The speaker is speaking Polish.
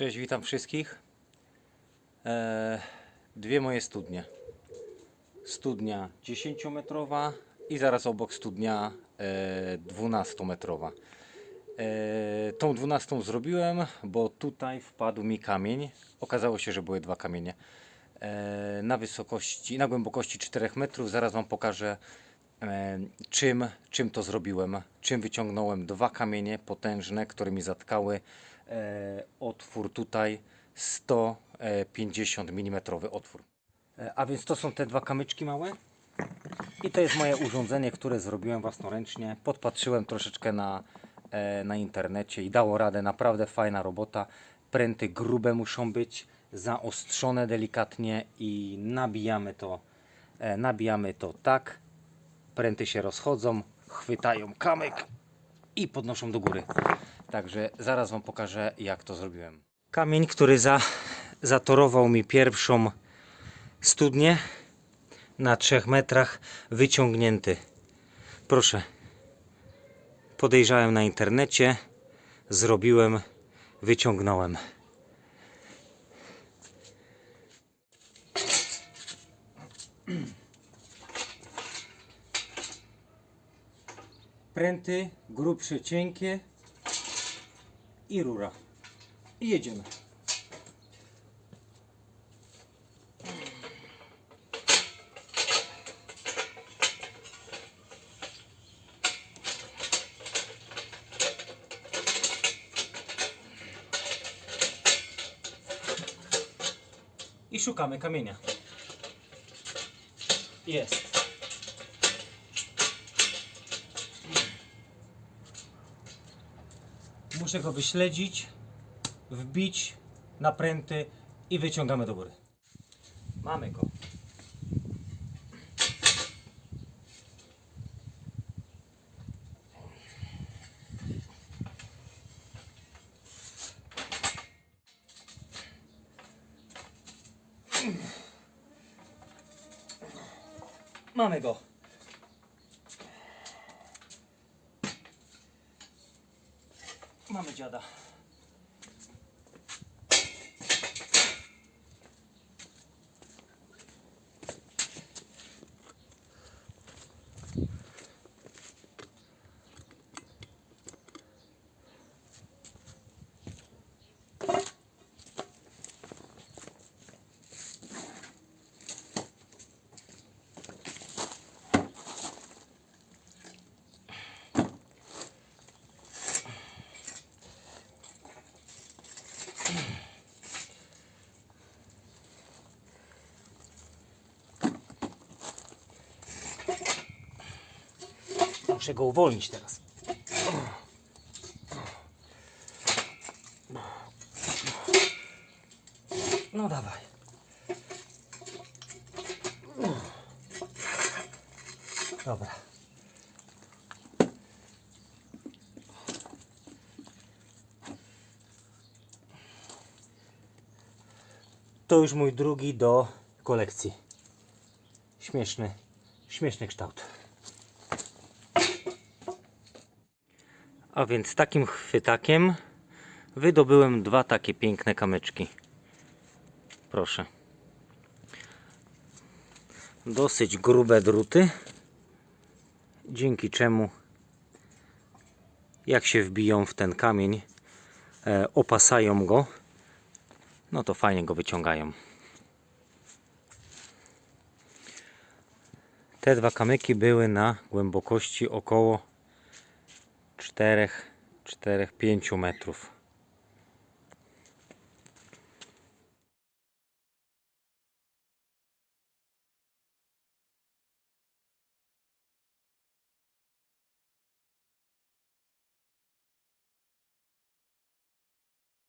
Cześć, witam wszystkich. E, dwie moje studnie. Studnia 10-metrowa i zaraz obok studnia e, 12-metrowa. E, tą 12 zrobiłem, bo tutaj wpadł mi kamień. Okazało się, że były dwa kamienie. E, na wysokości, na głębokości 4 metrów. Zaraz Wam pokażę, e, czym, czym to zrobiłem. Czym wyciągnąłem dwa kamienie potężne, które mi zatkały otwór tutaj 150 mm otwór. E, a więc to są te dwa kamyczki małe. I to jest moje urządzenie, które zrobiłem własnoręcznie. Podpatrzyłem troszeczkę na, e, na internecie i dało radę. Naprawdę fajna robota. Pręty grube muszą być, zaostrzone delikatnie i nabijamy to, e, nabijamy to tak. Pręty się rozchodzą, chwytają kamyk i podnoszą do góry. Także zaraz Wam pokażę, jak to zrobiłem. Kamień, który za, zatorował mi pierwszą studnię na 3 metrach wyciągnięty. Proszę. Podejrzałem na internecie, zrobiłem, wyciągnąłem. Pręty grubsze, cienkie i rura. I jedziemy. I szukamy kamienia. Jest. Muszę go wyśledzić, wbić na pręty i wyciągamy do góry. Mamy go. Mamy go. Mamy dziada. Muszę go uwolnić teraz. No dawaj. Dobra. To już mój drugi do kolekcji. Śmieszny, śmieszny kształt. A więc takim chwytakiem wydobyłem dwa takie piękne kamyczki. Proszę. Dosyć grube druty, dzięki czemu jak się wbiją w ten kamień, e, opasają go, no to fajnie go wyciągają. Te dwa kamyki były na głębokości około 4, 4, 5 metrów.